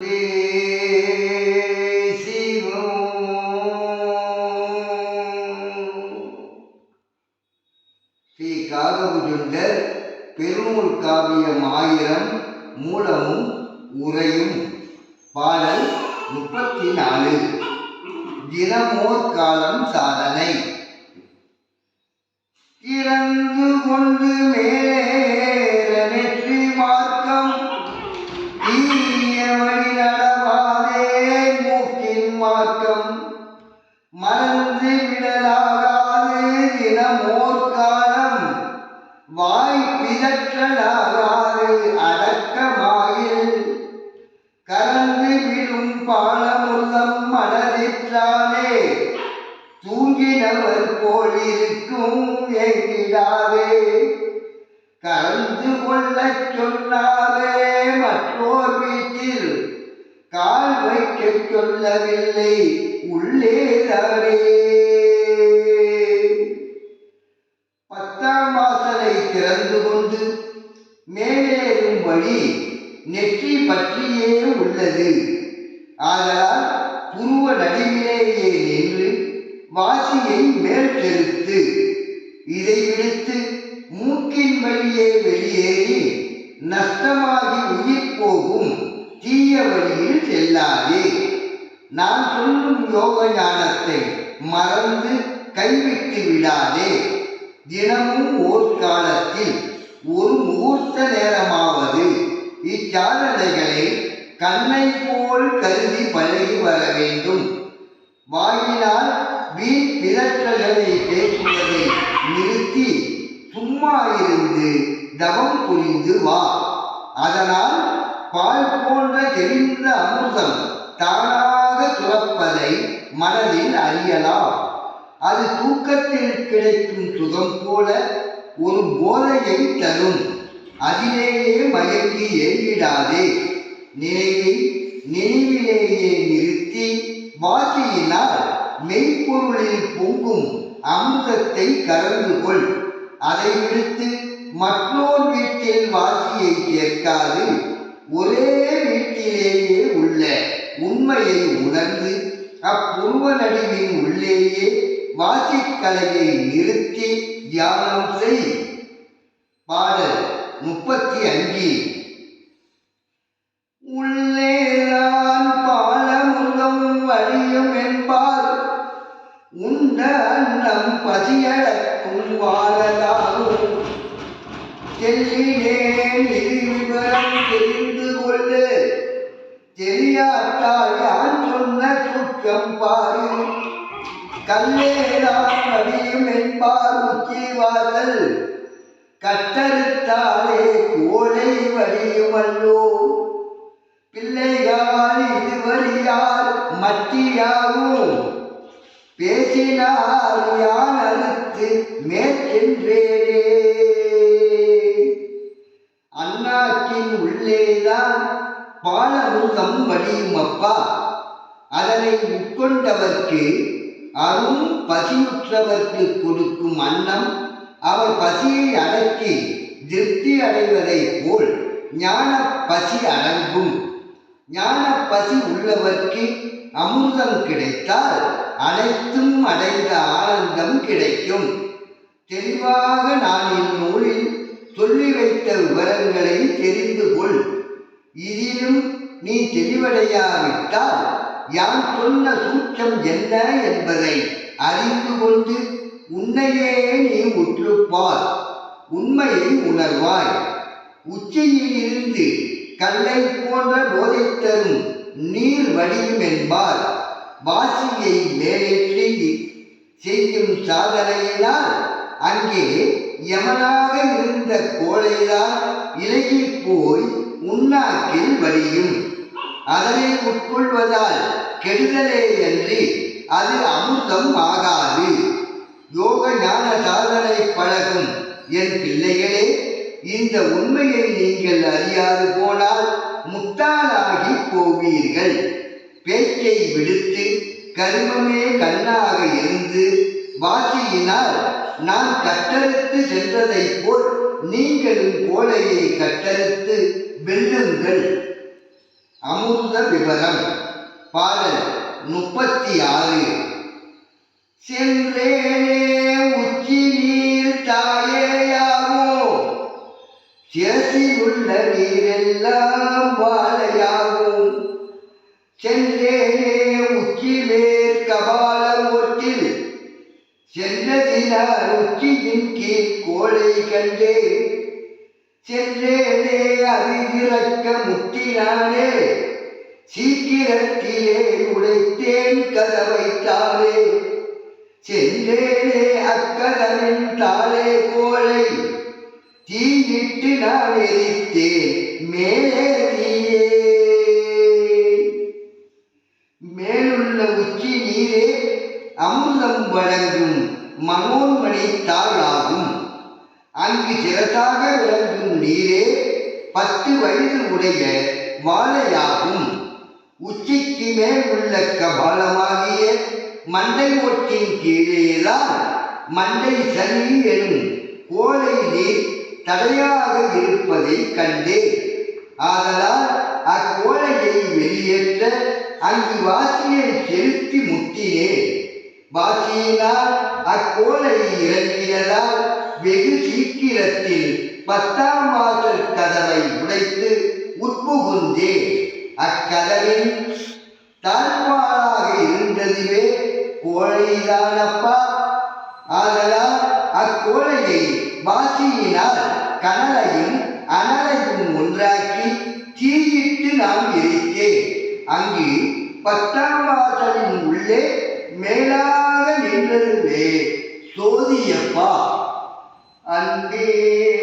ஸ்ரீ காகபுஜுண்டர் பெருநூல் காவியம் ஆயிரம் மூலமும் உரையும் பாடல் முப்பத்தி நாலு. தினமோர் காலம் சாதனை. இறந்து கொண்டு மேலேற வாய் பிதற்றலாகாது அடக்கமாயில். கலந்து விடும் பாலமுள்ளம் மனதிற்றாலே தூங்கினவர் போல் இருக்கும் எங்கிடாதே. கலந்து கொள்ளச் சொன்னாரே மற்றோர் வீட்டில் கால் வைக்க சொல்லவில்லை உள்ளே தவறே. திறந்து கொண்டு மேலேறும் வழி நெற்றி பற்றியே உள்ளது. ஆதலால் புருவ நடுவிலேயே நின்று வாசியை மேல் செலுத்து இதை விடுத்து மூக்கின் வழியே வெளியேறி நஷ்டமாகி உயிர் போகும் தீய வழியில் செல்லாதே. நான் சொல்லும் யோக ஞானத்தை மறந்து கைவிட்டு விடாதே. தினமும் ஓர் காலத்தில் ஒரு முகூர்த்த நேரமாவது இச்சாதனைகளை கண்ணை போல் கருதி பழகி வர வேண்டும். வாயினால் வீண் பிதற்றல்களை பேசுவதை நிறுத்தி சும்மா இருந்து தவம் புரிந்து வா. அதனால் பால் போன்ற தெரிந்த அமிர்தம் தானாக சுரப்பதை மனதில் அறியலாம். அது தூக்கத்தில் கிடைக்கும் சுகம் போல ஒரு போதையை தரும். அதிலேயே மயங்கி ஏங்கிடாதே நினைவை நினைவிலேயே நிறுத்தி வாசியினால் மெய்ப்பொருளில் பொங்கும் அமிர்தத்தை கலந்து கொள். அதை விடுத்து மற்றோர் வீட்டில் வாசியை சேர்க்காது ஒரே வீட்டிலேயே உள்ள உண்மையை உணர்ந்து அப்புருவ நடுவின் உள்ளேயே வாசிக்கலையை நிறுத்தி தியானம் செய். பாடல் முப்பத்தி அஞ்சு. அடியும் என்பார் உச்சிவாசல் கட்டறுத்தாலே கோடை வடியுமல்லோ பிள்ளைகால் இதுவரியார் மத்தியாகும். பேசினார் யான் அறுத்து மேற்கின்றேனே. அண்ணாக்கின் உள்ளேதான் பாலமுகம் வடியும் அப்பா அதனை உட்கொண்டவர்க்கு அரும் பசியுற்றவர்க்கு கொடுக்கும் அன்னம். அவர் பசியை அடக்கி திருப்தி அடைவதைப் போல் ஞான பசி அடங்கும். ஞான பசி உள்ளவர்க்கு அமிர்தம் கிடைத்தால் அனைத்தும் அடைந்த ஆனந்தம் கிடைக்கும். தெளிவாக நான் இந்நூலில் சொல்லி வைத்த விவரங்களை தெரிந்து கொள். இதிலும் நீ தெளிவடையாவிட்டால் யான் சொன்ன சூட்சம் என்ன என்பதை அறிந்து கொண்டு உன்னையே நீ உற்றுப்பார் உண்மையை உணர்வாய். உச்சியில் இருந்து கல்லை போன்ற போதை தரும் நீர் வடியும் என்பார். வாசியை மேலேற்றி செய்யும் சாதனையினால் அங்கே யமனாக இருந்த கோழைதான் இலகில் போய் உன்னாக்கில் வடியும் அதனை உட்கொள்வதால் கெடுதலே அன்றி அது அமுதம் ஆகாது. யோக ஞான சாதனை பழகும் என் பிள்ளைகளே இந்த உண்மையை நீங்கள் அறியாது போனால் முத்தாளாகி போவீர்கள். பேச்சை விடுத்து கருமமே கண்ணாக இருந்து வாசியினால் நான் கட்டறுத்து சென்றதைப் போல் நீங்களும் கோலையை கட்டறுத்து வெல்லுங்கள். அமுத விவரம். பாடல் முப்பத்தி ஆறு சென்றேனே உச்சி நீர் தாயேயாவோ? சிரசில் நீரெல்லாம் வாழையாகும். சென்றேனே உச்சி மேற் கபாலம் ஒட்டில். சென்றதினார் உச்சியின் கீழ் கோளை கண்டேன். சென்றேனே அதிகிறக்க முட்டினானே சீக்கிரத்திலே உடைத்தேன் கதவைத்தாளே சென்றேனே அக்கதவின் தாளே கோளை தீயிட்டு நான் எரித்தேன் மேலே தீயே மேலுள்ள உச்சி நீரே அமுதம் வழங்கும் மனோன்மணி தாளாகும். அங்கு சிறதாக விளங்கும் நீரே பத்து வயது உடைய வாழையாகும். உச்சிக்கு மேல் உள்ள கபாலமாகிய மண்டை ஒட்டின் கீழேதான் மண்டை சனி எனும் கோலை நீர் தடையாக இருப்பதை கண்டே ஆதலால் அக்கோழையை வெளியேற்ற அங்கு வாசியை செலுத்தி முட்டினேன். வாசியினால் அக்கோழை இறங்கியதால் வெகு சீக்கிரத்தில் பத்தாம் வாசல் கதவை உடைத்து உட்புகுந்தேன் அக்கதவின் தாழ்வாளாக இருந்ததுவே கோழைதானப்பா ஆதலால் அக்கோழையை வாசியினால் கனலையும் அனலையும் ஒன்றாக்கி தீயிட்டு நாம் எரித்தேன் அங்கு பத்தாம் வாசலின் உள்ளே மேலாக நின்றதுவே சோதியப்பா. 安迪